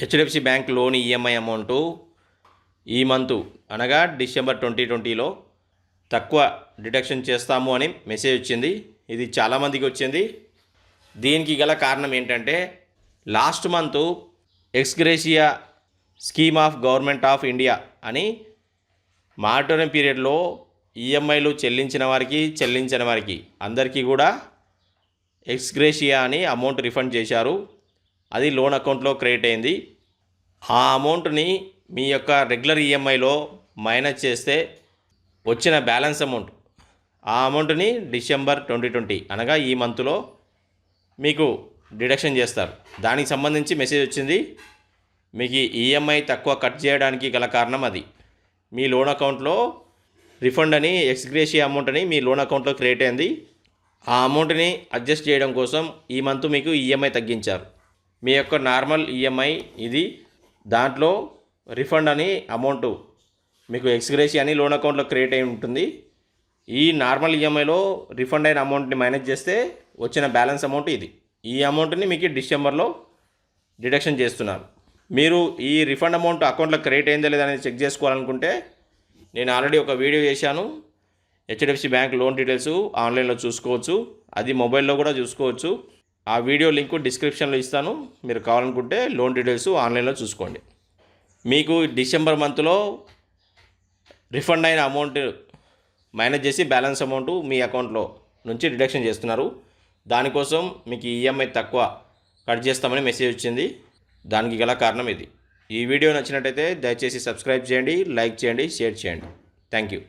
HDFC bank loan EMI amount ఈ month అనగా December twenty ట్వంటీలో తక్కువ డిడక్షన్ చేస్తాము అని మెసేజ్ వచ్చింది. ఇది చాలామందికి వచ్చింది. దీనికి గల కారణం ఏంటంటే last month ex gratia scheme of government of India అని మానిటరింగ్ పీరియడ్లో ఈఎంఐలు చెల్లించిన వారికి చెల్లించిన వారికి అందరికీ కూడా ఎక్స్గ్రేషియా అని అమౌంట్ రిఫండ్ చేశారు. అది లోన్ అకౌంట్లో క్రియేట్ అయింది. ఆ అమౌంట్ని మీ యొక్క రెగ్యులర్ ఈఎంఐలో మైనస్ చేస్తే వచ్చిన బ్యాలెన్స్ అమౌంట్. ఆ అమౌంట్ని డిసెంబర్ ట్వంటీ ట్వంటీ అనగా ఈ మంత్లో మీకు డిడక్షన్ చేస్తారు. దానికి సంబంధించి మెసేజ్ వచ్చింది మీకు ఈఎంఐ తక్కువ కట్ చేయడానికి గల కారణం అది. మీ లోన్ అకౌంట్లో రిఫండ్ అని ఎక్స్గ్రేషియా అమౌంట్ అని మీ లోన్ అకౌంట్లో క్రియేట్ అయింది. ఆ అమౌంట్ని అడ్జస్ట్ చేయడం కోసం ఈ మంత్ మీకు ఈఎంఐ తగ్గించారు. మీ యొక్క నార్మల్ ఈఎంఐ ఇది దాంట్లో రిఫండ్ అని అమౌంట్ మీకు ఎక్స్గ్రేసీ అని లోన్ అకౌంట్లో క్రియేట్ అయి ఉంటుంది. ఈ నార్మల్ ఈఎంఐలో రిఫండ్ అయిన అమౌంట్ని మైనస్ చేస్తే వచ్చిన బ్యాలెన్స్ అమౌంట్ ఇది. ఈ అమౌంట్ని మీకు డిసెంబర్లో డిడక్షన్ చేస్తున్నారు మీరు ఈ రిఫండ్ అమౌంట్ అకౌంట్లో క్రియేట్ అయిందో లేదా అనేది చెక్ చేసుకోవాలనుకుంటే నేను ఆల్రెడీ ఒక వీడియో చేశాను. హెచ్డిఎఫ్సి బ్యాంక్ లోన్ డీటెయిల్స్ ఆన్లైన్లో చూసుకోవచ్చు. అది మొబైల్లో కూడా చూసుకోవచ్చు. ఆ వీడియో లింకు డిస్క్రిప్షన్లో ఇస్తాను. మీరు కావాలనుకుంటే లోన్ డీటెయిల్స్ ఆన్లైన్లో చూసుకోండి. మీకు డిసెంబర్ మంత్లో రిఫండ్ అయిన అమౌంట్ మైనస్ చేసి బ్యాలెన్స్ అమౌంట్ మీ అకౌంట్లో నుంచి డిడక్షన్ చేస్తున్నారు. దానికోసం మీకు ఈఎంఐ తక్కువ కట్ చేస్తామని మెసేజ్ వచ్చింది. దానికి గల కారణం ఇది. ఈ వీడియో నచ్చినట్టయితే దయచేసి సబ్స్క్రైబ్ చేయండి లైక్ చేయండి షేర్ చేయండి. Thank you.